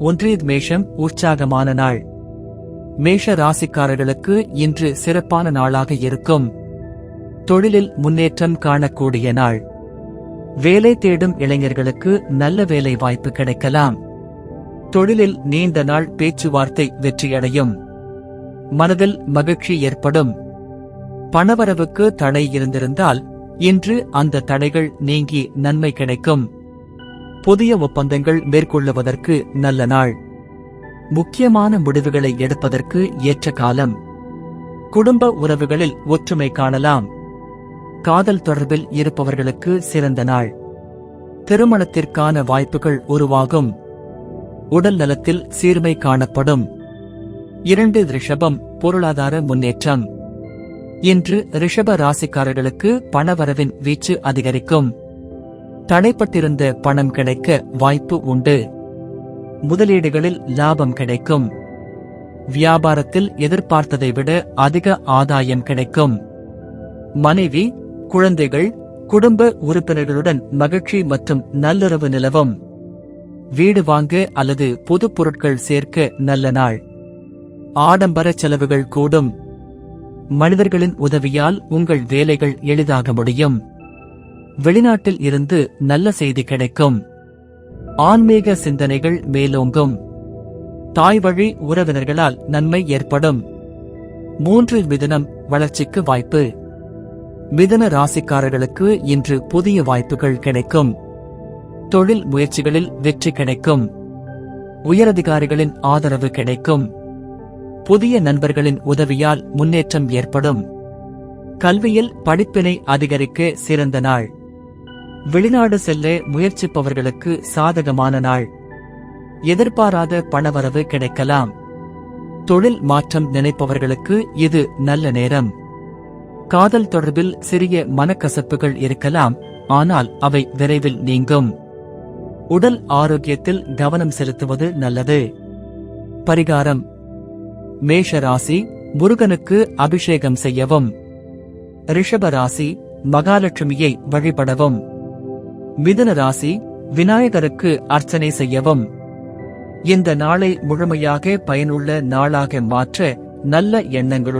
ஒன்றியத் மேஷம் உற்சாகமான நாள். மேஷ ராசிக்காரர்களுக்கு இன்று சிறப்பான நாளாக இருக்கும். தொழிலில் முன்னேற்றம் காணக்கூடிய நாள். வேலை தேடும் இளைஞர்களுக்கு நல்ல வேலை வாய்ப்பு கிடைக்கலாம். தொழிலில் நீண்ட நாள் பேச்சுவார்த்தை வெற்றியடையும். மனதில் மகிழ்ச்சி ஏற்படும். பணவரவுக்கு தடை இருந்திருந்தால் இன்று அந்த தடைகள் நீங்கி நன்மை கிடைக்கும். புதிய ஒப்பந்தங்கள் மேற்கொள்ளுவதற்கு நல்ல நாள். முக்கியமான முடிவுகளை எடுப்பதற்கு ஏற்ற காலம். குடும்ப உறவுகளில் ஒற்றுமை காணலாம். காதல் தொடர்பில் இருப்பவர்களுக்கு சிறந்த நாள். திருமணத்திற்கான வாய்ப்புகள் உருவாகும். உடல் நலத்தில் சீர்மை காணப்படும். இரண்டு ரிஷபம் பொருளாதார முன்னேற்றம். இன்று ரிஷப ராசிக்காரர்களுக்கு பணவரவின் வீச்சு அதிகரிக்கும். தடைப்பட்டிருந்த பணம் கிடைக்க வாய்ப்பு உண்டு. முதலீடுகளில் லாபம் கிடைக்கும். வியாபாரத்தில் எதிர்பார்த்ததை விட அதிக ஆதாயம் கிடைக்கும். மனைவி குழந்தைகள் குடும்ப உறுப்பினர்களுடன் மகிழ்ச்சி மற்றும் நல்லுறவு நிலவும். வீடு வாங்க அல்லது பொது பொருட்கள் சேர்க்க நல்ல நாள். ஆடம்பர செலவுகள் கூடும். மனிதர்களின் உதவியால் உங்கள் வேலைகள் எளிதாக முடியும். வெளிநாட்டில் இருந்து நல்ல செய்தி கிடைக்கும். ஆன்மீக சிந்தனைகள் மேலோங்கும். தாய் வழி உறவினர்களால் நன்மை ஏற்படும். மூன்று மிதனம் வளர்ச்சிக்கு வாய்ப்பு. மிதன ராசிக்காரர்களுக்கு இன்று புதிய வாய்ப்புகள் கிடைக்கும். தொழில் முயற்சிகளில் வெற்றி கிடைக்கும். உயரதிகாரிகளின் ஆதரவு கிடைக்கும். புதிய நண்பர்களின் உதவியால் முன்னேற்றம் ஏற்படும். கல்வியில் படிப்பினை அதிகரிக்க சிறந்த நாள். வெளிநாடு செல்ல முயற்சிப்பவர்களுக்கு சாதகமான நாள். எதிர்பாராத பணவரவு கிடைக்கலாம். தொழில் மாற்றம் நினைப்பவர்களுக்கு இது நல்ல நேரம். காதல் தொடர்பில் சிறிய மனக்கசப்புகள் இருக்கலாம் ஆனால் அவை விரைவில் நீங்கும். உடல் ஆரோக்கியத்தில் கவனம் செலுத்துவது நல்லது. பரிகாரம். மேஷ ராசி முருகனுக்கு அபிஷேகம் செய்யவும். ரிஷப ராசி மகாலட்சுமியை வழிபடவும். மிதன ராசி விநாயகருக்கு அர்ச்சனை செய்யவும். இந்த நாளை முழுமையாக பயனுள்ள நாளாக மாற்ற நல்ல எண்ணங்களுடன்